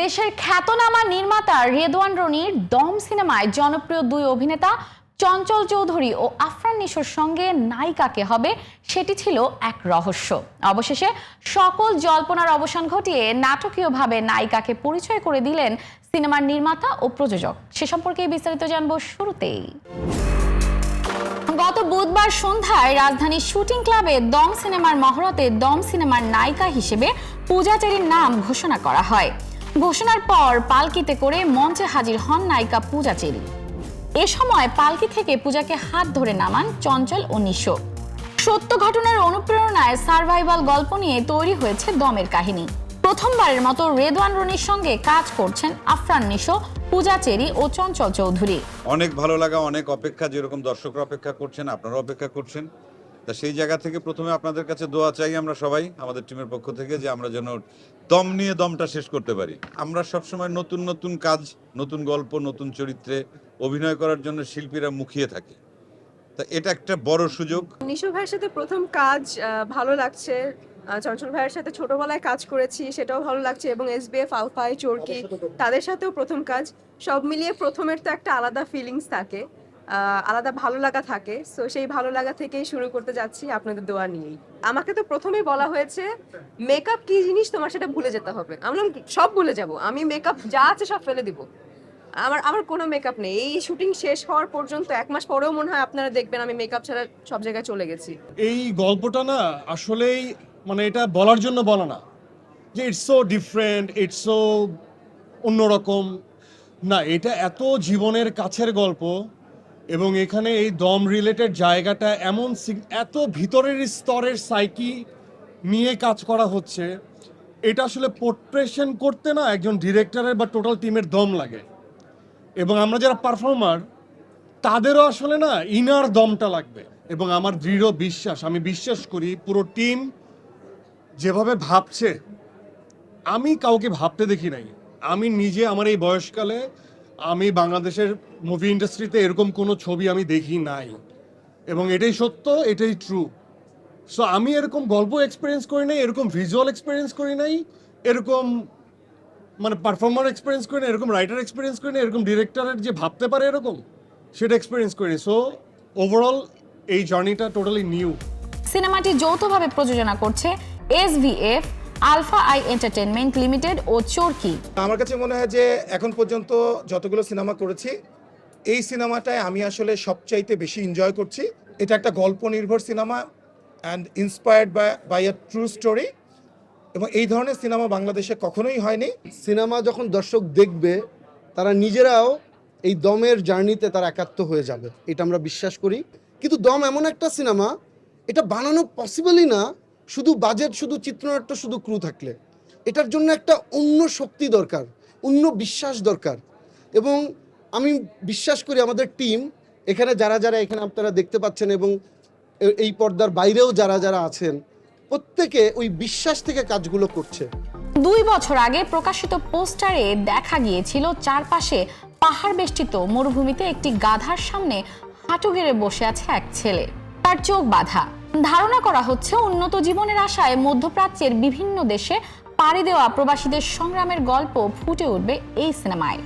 দেশের খ্যাতনামা নির্মাতা রেদওয়ান রনির দম সিনেমায় জনপ্রিয় দুই অভিনেতা চঞ্চল চৌধুরী ও আফরান নিশোর সঙ্গে নায়িকাকে হবে, সেটি ছিল এক রহস্য। অবশেষে সকল জল্পনার অবসান ঘটিয়ে নাটকীয়ভাবে নায়িকাকে পরিচয় করে দিলেন সিনেমার নির্মাতা ও প্রযোজক। সে সম্পর্কে বিস্তারিত জানব শুরুতেই। গত বুধবার সন্ধ্যায় রাজধানীর শুটিং ক্লাবে দম সিনেমার মহরতে দম সিনেমার নায়িকা হিসেবে পূজাচেরির নাম ঘোষণা করা হয়। ঘোষণার পর পালকিতে করে মঞ্চে হাজির হন নায়িকা পূজাচেরি এ সময় পালকি থেকে পূজাকে হাত ধরে নামান চঞ্চল ও নিশো। সত্য ঘটনার অনুপ্রেরণায় সার্ভাইভাল গল্প নিয়ে তৈরি হয়েছে দমের কাহিনী। প্রথমবারের মতো রেদওয়ান রনির সঙ্গে কাজ করছেন আফরান নিশো পূজাচেরি ও চঞ্চল চৌধুরী। অনেক ভালো লাগা, অনেক অপেক্ষা, যেরকম দর্শকরা অপেক্ষা করছেন আপনারা অপেক্ষা করছেন। তা সেই জায়গা থেকে প্রথমে আপনাদের কাছে দোয়া চাই আমরা সবাই, আমাদের টিমের পক্ষ থেকে যে আমরা যেন দম নিয়ে দমটা শেষ করতে পারি। আমরা সবসময় নতুন নতুন কাজ, নতুন গল্প, নতুন চরিত্রে অভিনয় করার জন্য শিল্পীরা মুখিয়ে থাকে। তা এটা একটা বড় সুযোগ। নিশো ভাইয়ের সাথে প্রথম কাজ ভালো লাগছে। চঞ্চল ভাইয়ের সাথে ছোটবেলায় কাজ করেছি, সেটাও ভালো লাগছে এবং এস এসবিএফ আলফাই, চোরকি, তাদের সাথেও প্রথম কাজ। সব মিলিয়ে প্রথমের তো একটা আলাদা ফিলিংস থাকে। আলাদা ভালো লাগা থাকে। সো সেই ভালো লাগা থেকেই শুরু করতে যাচ্ছি আপনাদের দোয়া নিয়েই। আমাকে তো প্রথমেই বলা হয়েছে মেকআপ কি জিনিস তোমার সেটা ভুলে যেতে হবে। আমি বললাম, সব ভুলে যাব। আমি মেকআপ যা আছে সব ফেলে দিব। আমার আমার কোনো মেকআপ নেই। এই শুটিং শেষ হওয়ার পর্যন্ত এক মাস পরেও মনে হয় আপনারা দেখবেন আমি মেকআপ ছাড়া সব জায়গায় চলে গেছি। এই গল্পটা না আসলেই মানে এটা বলার জন্য বলা না। যে it's so different it's so অন্যরকম। না এটা এত জীবনের কাছের গল্প। এবং এখানে এই দম রিলেটেড জায়গাটা এমন এত ভিতরের স্তরের সাইকি নিয়ে কাজ করা হচ্ছে। এটা আসলে পোর্ট্রেশন করতে না একজন ডিরেক্টরের বা টোটাল টিমের দম লাগে। এবং আমরা যারা পারফর্মার তাদেরও আসলে না ইনার দমটা লাগবে। এবং আমার দৃঢ় বিশ্বাস, আমি বিশ্বাস করি পুরো টিম যেভাবে ভাবছে, আমি কাউকে ভাবতে দেখি নাই। আমি নিজে আমার এই বয়সকালে আমি বাংলাদেশের মুভি ইন্ডাস্ট্রিতে এরকম কোনো ছবি আমি দেখি নাই। এবং এটাই সত্য, এটাই ট্রু সো আমি এরকম গল্প এক্সপিরিয়েন্স করি নাই, এরকম ভিজুয়াল এক্সপিরিয়েন্স করি নাই, এরকম মানে পারফর্মার এক্সপিরিয়েন্স করি না এরকম রাইটার এক্সপিরিয়েন্স করি না এরকম ডিরেক্টরের যে ভাবতে পারে এরকম, সেটা এক্সপিরিয়েন্স করিনি সো ওভারঅল এই জার্নিটা টোটালি নিউ সিনেমাটি যৌথভাবে প্রযোজনা করছে SVF alpha I entertainment limited ও চোরকি। আমার কাছে মনে হয় যে এখন পর্যন্ত যতগুলো সিনেমা করেছি এই সিনেমাটায় আমি আসলে সবচাইতে বেশি এনজয় করছি। এটা একটা গল্প নির্ভর cinema and inspired by by a true story এবং এই ধরনের সিনেমা বাংলাদেশে কখনোই হয়নি। সিনেমা যখন দর্শক দেখবে তারা নিজেরাও এই দমের জার্নিতে তারা একাত্ম হয়ে যাবে। এটা আমরা বিশ্বাস করি। কিন্তু দম এমন একটা সিনেমা এটা বানানো পসিবলই না শুধু বাজেট শুধু চিত্রনাট্য, শুধু ক্রু থাকলে। এটার জন্য একটা অন্য শক্তি দরকার, অন্য বিশ্বাস দরকার। এবং আমি বিশ্বাস করি আমাদের টিম এখানে যারা যারা এখানে আপনারা দেখতে পাচ্ছেন এবং এই পর্দার বাইরেও যারা যারা আছেন, প্রত্যেকে ওই বিশ্বাস থেকে কাজগুলো করছে। দুই বছর আগে প্রকাশিত পোস্টারে দেখা গিয়েছিল চারপাশে পাহাড় বেষ্টিত মরুভূমিতে একটি গাধার সামনে হাঁটু গেড়ে বসে আছে এক ছেলে। তার চোখ বাঁধা। ধারণা করা হচ্ছে উন্নত জীবনের আশায় মধ্যপ্রাচ্যের বিভিন্ন দেশে পাড়ি দেওয়া প্রবাসীদের সংগ্রামের গল্প ফুটে উঠবে এই সিনেমায়।